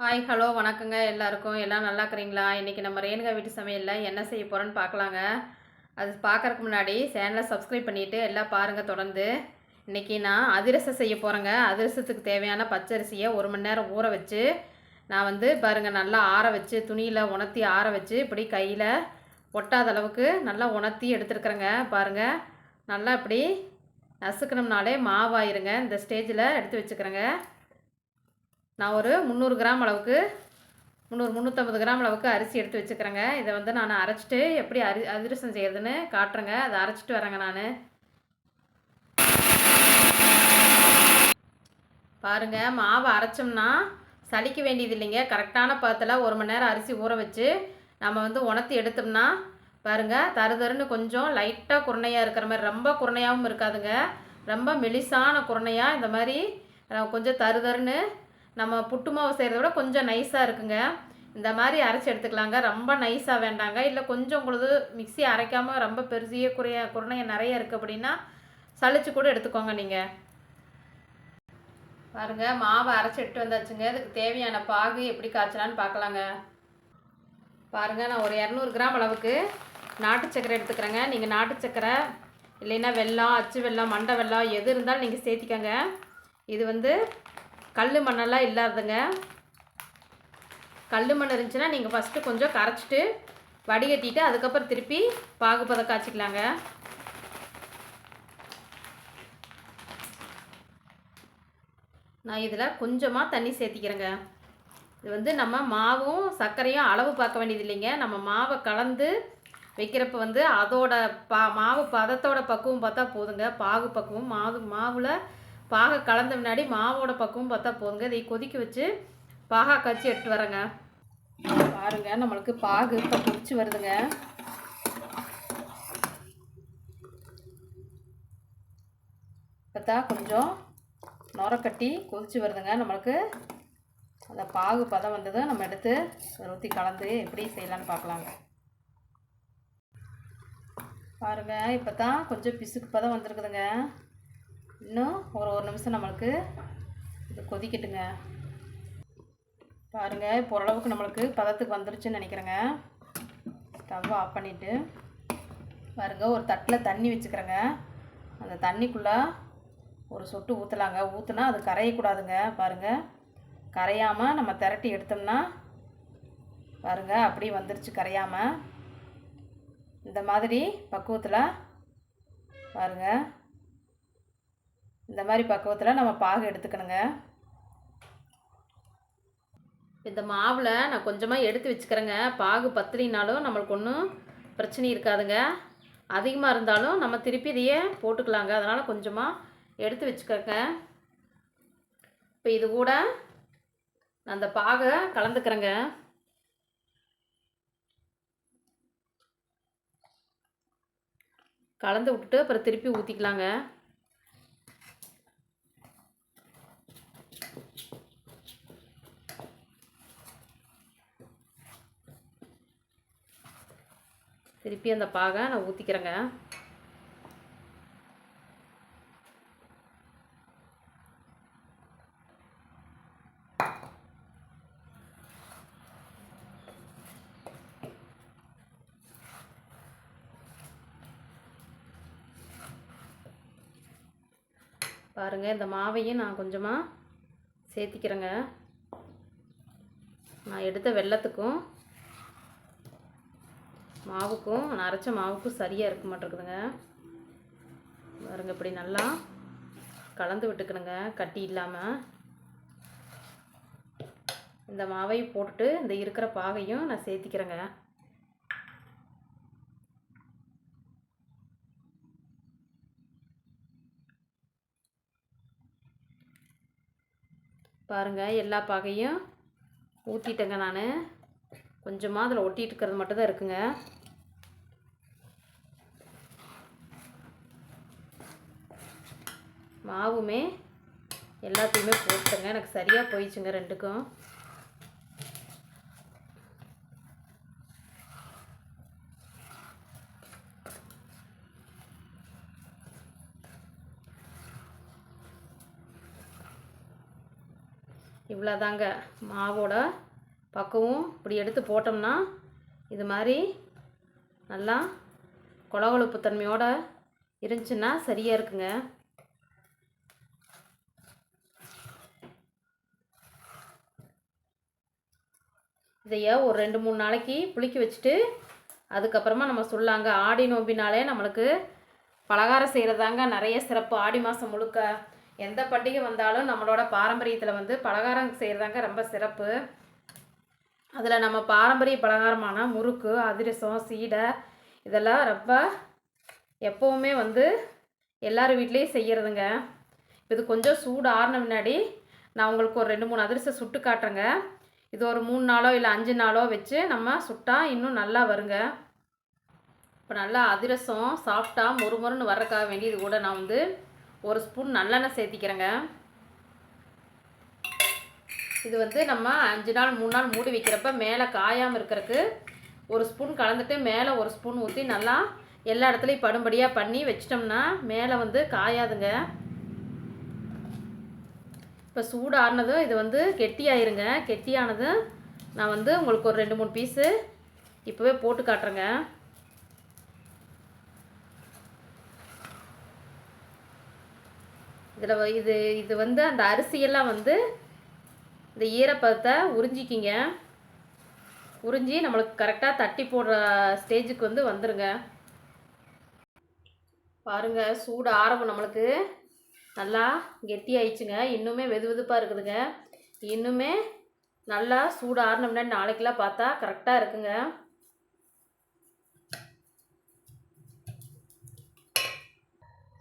Hi hello வணக்கங்க. எல்லாருக்கும் எல்லாம் நல்லா இருக்கிறீங்களா? இன்றைக்கி நம்ம ரேணுகா வீட்டு சமையலில் என்ன செய்ய போகிறோன்னு பார்க்கலாங்க. அது பார்க்குறக்கு முன்னாடி சேனலை சப்ஸ்கிரைப் பண்ணிவிட்டு எல்லாம் பாருங்கள் தொடர்ந்து. இன்றைக்கி நான் அதிரசம் செய்ய போகிறேங்க அதிரசத்துக்கு தேவையான பச்சரிசியை ஒரு மணி நேரம் ஊற வச்சு நான் வந்து பாருங்கள் நல்லா ஆற வச்சு துணியில் உணர்த்தி ஆற வச்சு இப்படி கையில் ஒட்டாத அளவுக்கு நல்லா உணர்த்தி எடுத்துருக்குறேங்க. பாருங்கள் நல்லா இப்படி நசுக்கணும்னாலே மாவாயிருங்க. இந்த ஸ்டேஜில் எடுத்து வச்சுக்கிறேங்க. நான் ஒரு முந்நூறு கிராம் அளவுக்கு முந்நூறு முந்நூற்றம்பது கிராம் அளவுக்கு அரிசி எடுத்து வச்சுக்கிறேங்க. இதை வந்து நான் அரைச்சிட்டு எப்படி அரி அதிரசம் செய்கிறதுன்னு காட்டுறேங்க. அதை அரைச்சிட்டு வரேங்க நான். பாருங்க மாவை அரைச்சோம்னா சளிக்க வேண்டியது இல்லைங்க. கரெக்டான பதத்தில் ஒரு மணி நேரம் அரிசி ஊற வச்சு நம்ம வந்து உணர்த்தி எடுத்தோம்னா பாருங்க தரு தருன்னு கொஞ்சம் லைட்டாக குருணையாக இருக்கிற மாதிரி ரொம்ப குருணையாகவும் இருக்காதுங்க. ரொம்ப மெலிசான குருணையாக இந்த மாதிரி கொஞ்சம் தரு தருன்னு நம்ம புட்டு மாவு செய்கிறத விட கொஞ்சம் நைஸாக இருக்குங்க. இந்த மாதிரி அரைச்சி எடுத்துக்கலாங்க. ரொம்ப நைஸாக வேண்டாங்க. இல்லை கொஞ்சம் உங்களுக்கு மிக்ஸி அரைக்காமல் ரொம்ப பெருசிய குறைய குருணைய நிறைய இருக்குது அப்படின்னா சளிச்சு கூட எடுத்துக்கோங்க நீங்கள் பாருங்க மாவை அரைச்சி எடுத்து வந்தாச்சுங்க. இதுக்கு தேவையான பாகு எப்படி காய்ச்சலான்னு பார்க்கலாங்க. பாருங்க நான் ஒரு இரநூறு கிராம் அளவுக்கு நாட்டு சக்கரை எடுத்துக்கிறேங்க. நீங்கள் நாட்டு சக்கரை இல்லைன்னா வெல்லம் அச்சு வெல்லம் மண்டை வெல்லம் எது இருந்தாலும் நீங்கள் சேர்த்திக்கங்க. இது வந்து கல் மண்ணெல்லாம் இல்லாததுங்க. கல் மண் இருந்துச்சுன்னா நீங்கள் ஃபஸ்ட்டு கொஞ்சம் கரைச்சிட்டு வடிகட்டிட்டு அதுக்கப்புறம் திருப்பி பாகுபதம் காய்ச்சிக்கலாங்க நான் இதில் கொஞ்சமாக தண்ணி சேர்த்திக்கிறேங்க. இது வந்து நம்ம மாவும் சர்க்கரையும் அளவு பார்க்க வேண்டியது இல்லைங்க. நம்ம மாவை கலந்து வைக்கிறப்ப வந்து அதோட பா மாவு பதத்தோட பக்குவம் பார்த்தா போதுங்க. பாகு பக்குவம். மாவு மாவில் பாகை கலந்த முன்னாடி மாவோட பக்குவம் பார்த்தா போதுங்க. இதை கொதிக்க வச்சு பாகா காய்ச்சி எடுத்து வரேங்க. பாருங்க நம்மளுக்கு பாகு இப்போ கொதிச்சு வருதுங்க. பார்த்தா கொஞ்சம் நுரக்கட்டி கொதிச்சு வருதுங்க நம்மளுக்கு. அந்த பாகு பதம் வந்ததும் நம்ம எடுத்து அதை ஊற்றி கலந்து எப்படி செய்யலான்னு பார்க்கலாங்க. பாருங்க இப்போ தான் கொஞ்சம் பிசுக்கு பதம் வந்திருக்குதுங்க. இன்னும் ஒரு ஒரு நிமிஷம் நம்மளுக்கு இது கொதிக்கட்டுங்க. பாருங்க இப்போ ஓரளவுக்கு நம்மளுக்கு பதத்துக்கு வந்துருச்சுன்னு நினைக்கிறேங்க. ஸ்டவ் ஆஃப் பண்ணிவிட்டு பாருங்க ஒரு தட்டில் தண்ணி வச்சுக்கிறேங்க. அந்த தண்ணிக்குள்ளே ஒரு சொட்டு ஊற்றலாங்க ஊற்றுனா அது கரையக்கூடாதுங்க பாருங்கள் கரையாமல் நம்ம திரட்டி எடுத்தோம்னா பாருங்க அப்படியே வந்துருச்சு கரையாமல் இந்த மாதிரி பக்குவத்தில் பாருங்க. இந்த மாதிரி பக்குவத்தில் நம்ம பாகு எடுத்துக்கணுங்க. இந்த மாவில் நான் கொஞ்சமாக எடுத்து வச்சுக்கிறேங்க. பாகு பத்திரினாலும் நம்மளுக்கு ஒன்றும் பிரச்சனை இருக்காதுங்க. அதிகமாக இருந்தாலும் நம்ம திருப்பி இதையே போட்டுக்கலாங்க. அதனால் கொஞ்சமாக எடுத்து வச்சுக்கோங்க இப்போ இது கூட நான் அந்த பாகை கலந்துக்கிறேங்க. கலந்து விட்டுட்டு அப்புறம் திருப்பி ஊற்றிக்கலாங்க திருப்பி அந்த பாகை நான் ஊற்றிக்கிறேங்க பாருங்கள் இந்த மாவையும் நான் கொஞ்சமாக சேர்த்திக்கிறேங்க. நான் எடுத்த வெள்ளத்துக்கும் மாவுக்கும் நான் அரைச்ச மாவுக்கும் சரியாக இருக்க மாட்டேங்குதுங்க. பாருங்க இப்படி நல்லா கலந்து விட்டுக்கணுங்க கட்டி இல்லாமல் இந்த மாவையும் போட்டுட்டு இந்த இருக்கிற பாகையும் நான் சேர்த்திக்கிறேங்க. பாருங்க எல்லா பாகையும் ஊற்றிட்டேங்க நான். கொஞ்சமாக அதில் ஒட்டிட்டு இருக்கிறது மட்டும் தான் இருக்குங்க. மாவுமே எல்லாத்தையுமே போட்டுங்க எனக்கு சரியாக போயிடுச்சுங்க ரெண்டுக்கும். இவ்வளோதாங்க மாவோட பக்குவம். இப்படி எடுத்து போட்டோம்னா இது மாதிரி நல்லா கொழகொழுப்பு தன்மையோடு இருந்துச்சுன்னா சரியாக இருக்குங்க. இதைய ஒரு ரெண்டு மூணு நாளைக்கு புளிக்க வச்சுட்டு அதுக்கப்புறமா நம்ம சொல்லாங்க ஆடி நோம்பினாலே நம்மளுக்கு பலகாரம் செய்கிறதாங்க நிறைய சிறப்பு. ஆடி மாதம் முழுக்க எந்த பண்டிகை வந்தாலும் நம்மளோட பாரம்பரியத்தில் வந்து பலகாரம் செய்கிறதாங்க ரொம்ப சிறப்பு. அதில் நம்ம பாரம்பரிய பலகாரமான முறுக்கு அதிரசம் சீடை இதெல்லாம் ரொம்ப எப்போவுமே வந்து எல்லார் வீட்லேயும் செய்கிறதுங்க இது கொஞ்சம் சூடு ஆறின முன்னாடி நான் உங்களுக்கு ஒரு ரெண்டு மூணு அதிரசம் சுட்டு காட்டுறேங்க. இது ஒரு மூணு நாளோ இல்லை அஞ்சு நாளோ வச்சு நம்ம சுட்டா இன்னும் நல்லா வருங்க. இப்போ நல்லா அதிரசம் சாஃப்டாக மொறுமொறுன்னு வர்றக்காக வேண்டி இது கூட நான் வந்து ஒரு ஸ்பூன் நல்லெண்ணெய் சேர்த்திக்கிறேங்க. இது வந்து நம்ம அஞ்சு நாள் மூணு நாள் மூடி வைக்கிறப்ப மேலே காயாமல் இருக்கிறதுக்கு ஒரு ஸ்பூன் கலந்துட்டு மேலே ஒரு ஸ்பூன் ஊற்றி நல்லா எல்லா இடத்துலையும் படும்படியாக பண்ணி வச்சிட்டோம்னா மேலே வந்து காயாதுங்க. இப்போ சூடு ஆறுனதும் இது வந்து கெட்டியாயிருங்க. கெட்டியானதும் நான் வந்து உங்களுக்கு ஒரு ரெண்டு மூணு பீஸு இப்போவே போட்டு காட்டுறேங்க. இதில் இது இது வந்து அந்த அரிசியெல்லாம் வந்து இந்த ஈரப்பதத்தை உறிஞ்சிக்கிங்க. உறிஞ்சி நம்மளுக்கு கரெக்டாக தட்டி போடுற ஸ்டேஜுக்கு வந்து வந்துடுங்க பாருங்கள் சூடு ஆரம்பம் நம்மளுக்கு. நல்லா கெட்டி ஆயிடுச்சுங்க இன்னுமே வெது வெதுப்பாக இருக்குதுங்க. இன்னுமே நல்லா சூடு ஆறின முன்னாடி நாளைக்கெல்லாம் பார்த்தா கரெக்டாக இருக்குங்க.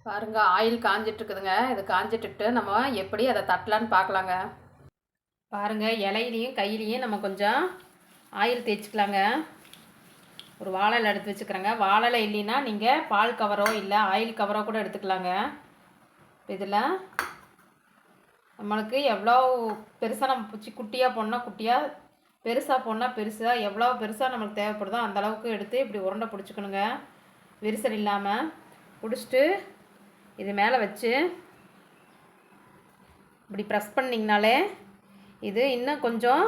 பாருங்க ஆயில் காஞ்சிட்ருக்குதுங்க. இது காஞ்சிட்டுட்டு நம்ம எப்படி அதை தட்டலான்னு பார்க்கலாங்க. பாருங்க இலையிலையும் கையிலையும் நம்ம கொஞ்சம் ஆயில் தேய்ச்சிக்கலாங்க. ஒரு வாழை எடுத்து வச்சுக்கிறேங்க. வாழை இலை இல்லைன்னா நீங்கள் பால் கவரோ இல்லை ஆயில் கவரோ கூட எடுத்துக்கலாங்க. இதில் நம்மளுக்கு எவ்வளோ பெருசாக நம்ம பிடிச்சி குட்டியாக போடணும் குட்டியாக பெருசாக போடணும் பெருசாக எவ்வளோ பெருசாக நம்மளுக்கு தேவைப்படுதோ அந்த அளவுக்கு எடுத்து இப்படி உருண்டை பிடிச்சிக்கணுங்க. விரிசல் இல்லாமல் பிடிச்சிட்டு இது மேலே வச்சு இப்படி ப்ரெஸ் பண்ணிங்கனாலே இது இன்னும் கொஞ்சம்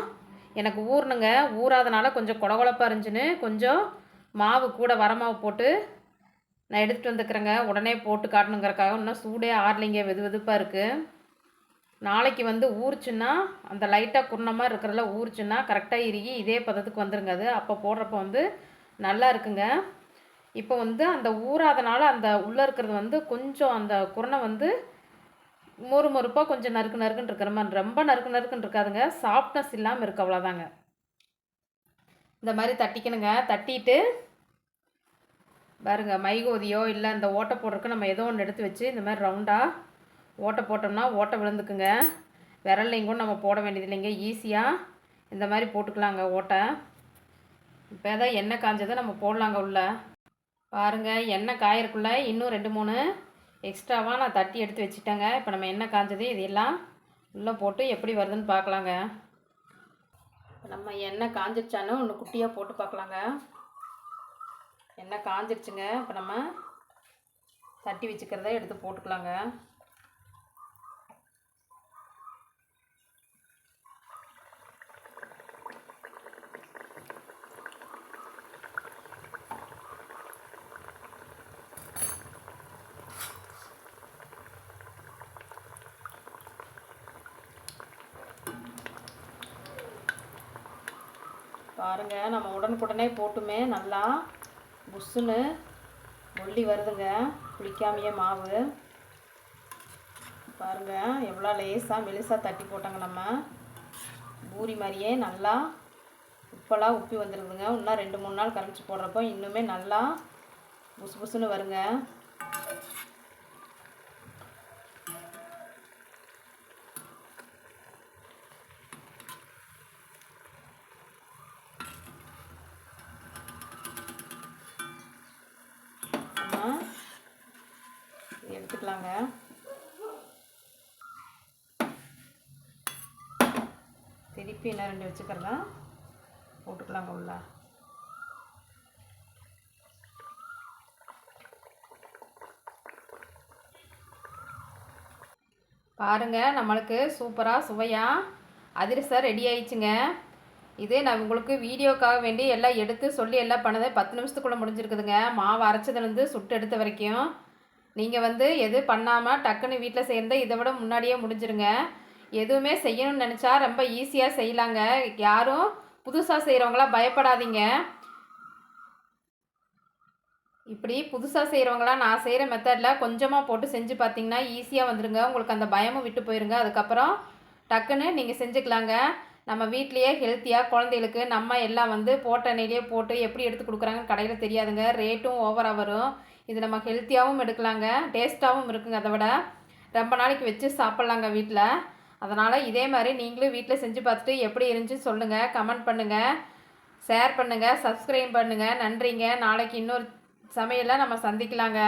எனக்கு ஊறணுங்க. ஊறாதனால கொஞ்சம் குழகுழப்பாக இருந்துச்சுன்னு கொஞ்சம் மாவு கூட வர மாவு போட்டு நான் எடுத்துகிட்டு வந்துக்கிறேங்க. உடனே போட்டு காட்டணுங்கிறக்காக இன்னும் சூடே ஆறலைங்க. வெது வெதுப்பாக இருக்குது நாளைக்கு வந்து ஊறுச்சுன்னா அந்த லைட்டாக குருணமாக இருக்கிறதுல ஊறுச்சுன்னா கரெக்டாக இறுகி இதே பதத்துக்கு வந்துருங்க. அது அப்போ போடுறப்ப வந்து நல்லா இருக்குங்க. இப்போ வந்து அந்த ஊறாதனால அந்த உள்ளே இருக்கிறது வந்து கொஞ்சம் அந்த குரணை வந்து மொறு மொறுப்பாக கொஞ்சம் நறுக்கு நறுக்குன்னு இருக்கிற மாதிரி ரொம்ப நறுக்கு நறுக்குன்னு இருக்காதுங்க. சாஃப்ட்னஸ் இல்லாமல் இருக்கு அவ்வளோதாங்க இந்த மாதிரி தட்டிக்கணுங்க. தட்டிட்டு பாருங்க மைகோதியோ இல்லை இந்த ஓட்டை போடுறதுக்கு நம்ம ஏதோ ஒன்று எடுத்து வச்சு இந்த மாதிரி ரவுண்டாக ஓட்டை போட்டோம்னா ஓட்டை விழுந்துக்குங்க. விரல்லையும் கூட நம்ம போட வேண்டியது இல்லைங்க. ஈஸியாக இந்த மாதிரி போட்டுக்கலாங்க ஓட்டை. இப்போ தான் எண்ணெய் காஞ்சதை நம்ம போடலாங்க உள்ள. பாருங்கள் எண்ணெய் காயறக்குள்ளே இன்னும் ரெண்டு மூணு எக்ஸ்ட்ராவாக நான் தட்டி எடுத்து வச்சுட்டேங்க. இப்போ நம்ம எண்ணெய் காஞ்சது இதெல்லாம் உள்ளே போட்டு எப்படி வருதுன்னு பார்க்கலாங்க. இப்போ நம்ம எண்ணெய் காஞ்சிருச்சான்னு ஒன்று குட்டியாக போட்டு பார்க்கலாங்க. எண்ணெய் காஞ்சிருச்சுங்க? இப்போ நம்ம தட்டி வச்சுக்கிறத எடுத்து போட்டுக்கலாங்க. பாருங்க நம்ம உடனுக்குடனே போட்டுமே நல்லா புஷ்ஷுன்னு மொள்ளி வருதுங்க. புளிக்காமையே மாவு. பாருங்கள் எவ்வளோ லேசாக மெலிசாக தட்டி போட்டாங்க நம்ம. பூரி மாதிரியே நல்லா உப்பெல்லாம் உப்பி வந்துடுதுங்க இன்னும் ரெண்டு மூணு நாள் கரைச்சி போடுறப்போ இன்னுமே நல்லா புசு புசுன்னு வருங்க நம்ம இது எடுத்துக்கலாங்க. திருப்பி என்ன ரெண்டு வச்சுக்கிறதா? போட்டுக்கலாங்க உள்ள. பாருங்க நம்மளுக்கு சூப்பராக சுவையாக அதிரசம் ரெடி ஆயிடுச்சுங்க. இது நான் உங்களுக்கு வீடியோக்காக வேண்டி எல்லாம் எடுத்து சொல்லி எல்லாம் பண்ணது பத்து நிமிஷத்துக்குள்ளே முடிஞ்சிருக்குதுங்க. மாவு அரைச்சதுலேருந்து சுட்டு எடுத்த வரைக்கும். நீங்கள் வந்து எது பண்ணாமல் டக்குன்னு வீட்டில் செய்கிறத இதை விட முன்னாடியே முடிஞ்சிருங்க. எதுவுமே செய்யணும்னு நினச்சா ரொம்ப ஈஸியாக செய்யலாங்க. யாரும் புதுசாக செய்கிறவங்களாம் பயப்படாதீங்க. இப்படி புதுசாக செய்கிறவங்களாம் நான் செய்கிற மெத்தடில் கொஞ்சமாக போட்டு செஞ்சு பார்த்தீங்கன்னா ஈஸியாக வந்துடுங்க உங்களுக்கு அந்த பயமும் விட்டு போயிருங்க. அதுக்கப்புறம் டக்குன்னு நீங்கள் செஞ்சுக்கலாங்க. நம்ம வீட்லேயே ஹெல்த்தியாக குழந்தைகளுக்கு நம்ம எல்லாம் வந்து போட்ட எண்ணெயிலே போட்டு எப்படி எடுத்து கொடுக்குறாங்கன்னு கடையில் தெரியாதுங்க. ரேட்டும் ஓவராக வரும் இது நம்ம ஹெல்த்தியாகவும் எடுக்கலாங்க. டேஸ்ட்டாகவும் இருக்குங்க அதை விட. ரொம்ப நாளைக்கு வச்சு சாப்பிட்லாங்க வீட்டில் அதனால் இதே மாதிரி நீங்களும் வீட்டில் செஞ்சு பார்த்துட்டு எப்படி இருந்துச்சு சொல்லுங்கள் கமெண்ட் பண்ணுங்கள் ஷேர் பண்ணுங்கள் சப்ஸ்கிரைப் பண்ணுங்கள் நன்றிங்க. நாளைக்கு இன்னொரு சமையலில் நம்ம சந்திக்கலாங்க.